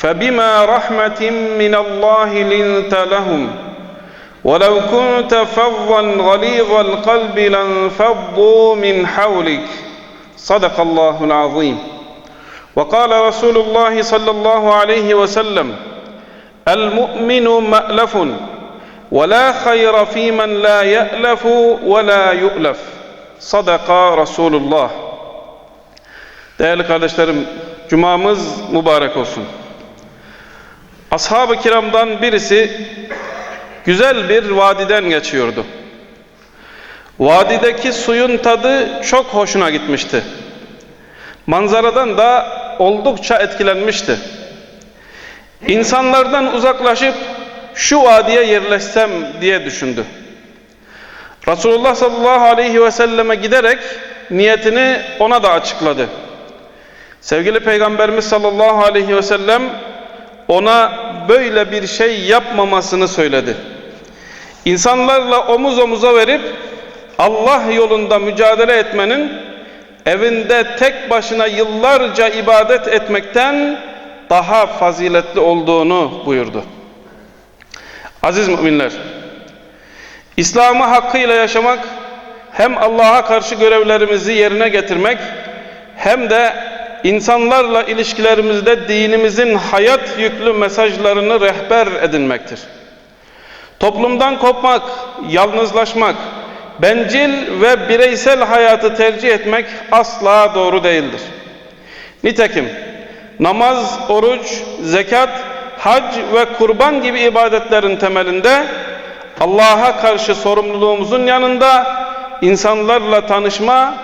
فبما رحمة من الله لنت لهم. ولو كنت فظا غليظ القلب لانفضوا من حولك. صدق الله العظيم. وقال رسول الله صلى الله عليه وسلم المؤمن مألف ولا خير في من لا يألف ولا يؤلف. صدق رسول الله. Değerli kardeşlerim, cumamız mübarek olsun. Ashab-ı kiramdan birisi güzel bir vadiden geçiyordu. Vadideki suyun tadı çok hoşuna gitmişti. Manzaradan da oldukça etkilenmişti. İnsanlardan uzaklaşıp şu vadiye yerleşsem diye düşündü. Resulullah sallallahu aleyhi ve selleme giderek niyetini ona da açıkladı. Sevgili Peygamberimiz sallallahu aleyhi ve sellem ona böyle bir şey yapmamasını söyledi. İnsanlarla omuz omuza verip Allah yolunda mücadele etmenin evinde tek başına yıllarca ibadet etmekten daha faziletli olduğunu buyurdu. Aziz müminler, İslam'ı hakkıyla yaşamak hem Allah'a karşı görevlerimizi yerine getirmek hem de insanlarla ilişkilerimizde dinimizin hayat yüklü mesajlarını rehber edinmektir. Toplumdan kopmak, yalnızlaşmak, bencil ve bireysel hayatı tercih etmek asla doğru değildir. Nitekim namaz, oruç, zekat, hac ve kurban gibi ibadetlerin temelinde Allah'a karşı sorumluluğumuzun yanında insanlarla tanışma,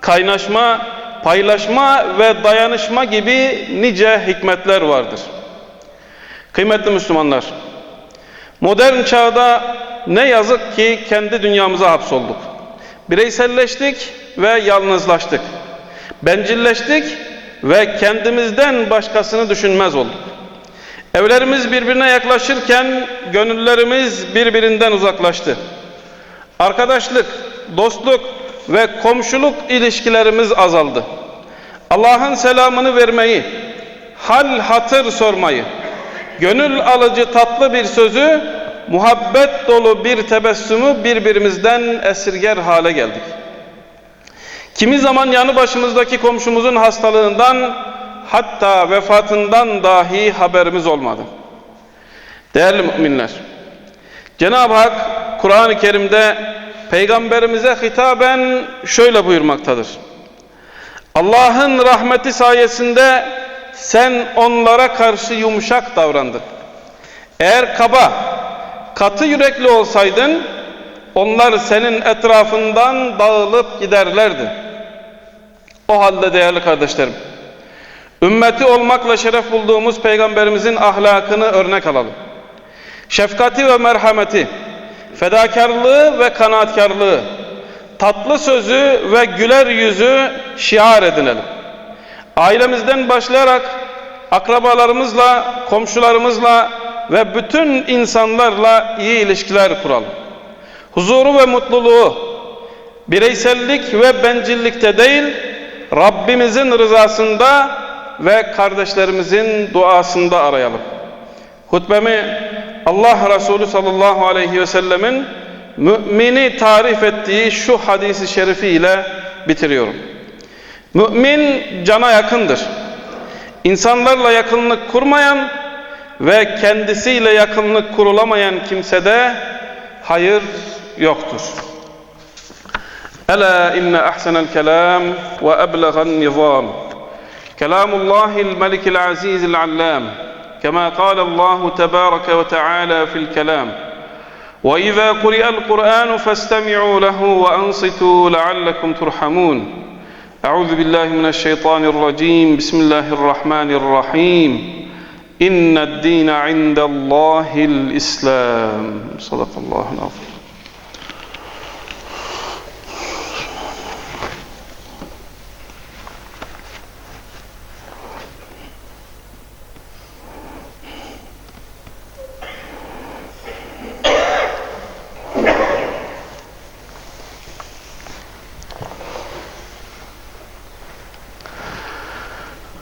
kaynaşma, paylaşma ve dayanışma gibi nice hikmetler vardır. Kıymetli Müslümanlar, modern çağda ne yazık ki kendi dünyamıza hapsolduk. Bireyselleştik ve yalnızlaştık. Bencilleştik ve kendimizden başkasını düşünmez olduk. Evlerimiz birbirine yaklaşırken gönüllerimiz birbirinden uzaklaştı. Arkadaşlık, dostluk ve komşuluk ilişkilerimiz azaldı. Allah'ın selamını vermeyi, hal hatır sormayı, gönül alıcı tatlı bir sözü, muhabbet dolu bir tebessümü birbirimizden esirger hale geldik. Kimi zaman yanı başımızdaki komşumuzun hastalığından hatta vefatından dahi haberimiz olmadı. Değerli müminler, Cenab-ı Hak Kur'an-ı Kerim'de Peygamberimize hitaben şöyle buyurmaktadır. Allah'ın rahmeti sayesinde sen onlara karşı yumuşak davrandın. Eğer kaba, katı yürekli olsaydın, onlar senin etrafından dağılıp giderlerdi. O halde değerli kardeşlerim, ümmeti olmakla şeref bulduğumuz Peygamberimizin ahlakını örnek alalım. Şefkati ve merhameti, fedakarlığı ve kanaatkarlığı, tatlı sözü ve güler yüzü şiar edinelim. Ailemizden başlayarak akrabalarımızla, komşularımızla ve bütün insanlarla iyi ilişkiler kuralım. Huzuru ve mutluluğu bireysellik ve bencillikte değil, Rabbimizin rızasında ve kardeşlerimizin duasında arayalım. Hutbemi Allah Resulü sallallahu aleyhi ve sellemin mümini tarif ettiği şu hadisi şerifi ile bitiriyorum. Mümin cana yakındır. İnsanlarla yakınlık kurmayan ve kendisiyle yakınlık kurulamayan kimsede hayır yoktur. Ela inne ahsenel kelam ve eblegan nizam. Kelamullahil melikil azizil allam. كما قال الله تبارك وتعالى في الكلام وإذا قرئ القرآن فاستمعوا له وأنصتوا لعلكم ترحمون. أعوذ بالله من الشيطان الرجيم. بسم الله الرحمن الرحيم. إن الدين عند الله الإسلام. صدق الله العظيم.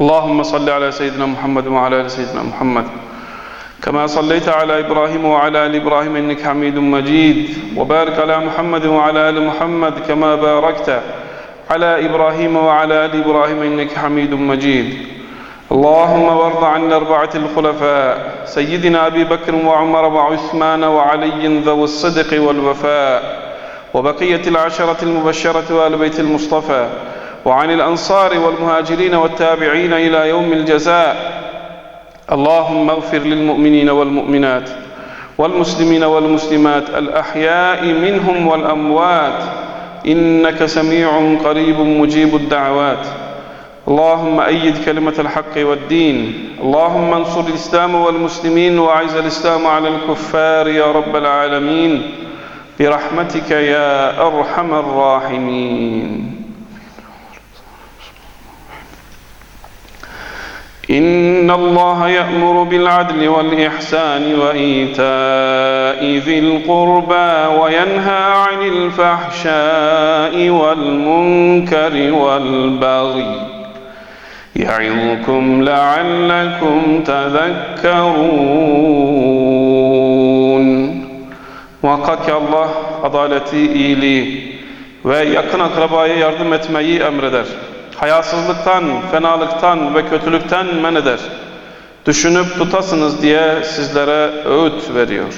اللهم صل على سيدنا محمد وعلى آل سيدنا محمد. كما صليت على إبراهيم وعلى آل إبراهيم إنك حميد مجيد. وبارك على محمد وعلى آل محمد كما باركت على إبراهيم وعلى آل إبراهيم إنك حميد مجيد. اللهم وارض عن الاربعه الخلفاء سيدنا أبي بكر وعمر وعثمان وعلي ذوي الصدق والوفاء وبقية العشرة المبشرة وآل بيت المصطفى وعن الأنصار والمهاجرين والتابعين إلى يوم الجزاء. اللهم اغفر للمؤمنين والمؤمنات والمسلمين والمسلمات الأحياء منهم والأموات. إنك سميع قريب مجيب الدعوات. اللهم أيد كلمة الحق والدين. اللهم انصر الإسلام والمسلمين وأعز الإسلام على الكفار يا رب العالمين. برحمتك يا أرحم الراحمين. إن الله يأمر بالعدل والإحسان وإيتاء ذي القربى وينهى عن الفحشاء والمنكر والبغي يعظكم لعلكم تذكرون Muhakkak ki Allah adaleti, iyiliği ve yakın yardım etmeyi emreder. Hayasızlıktan, fenalıktan ve kötülükten men eder. Düşünüp tutasınız diye sizlere öğüt veriyor.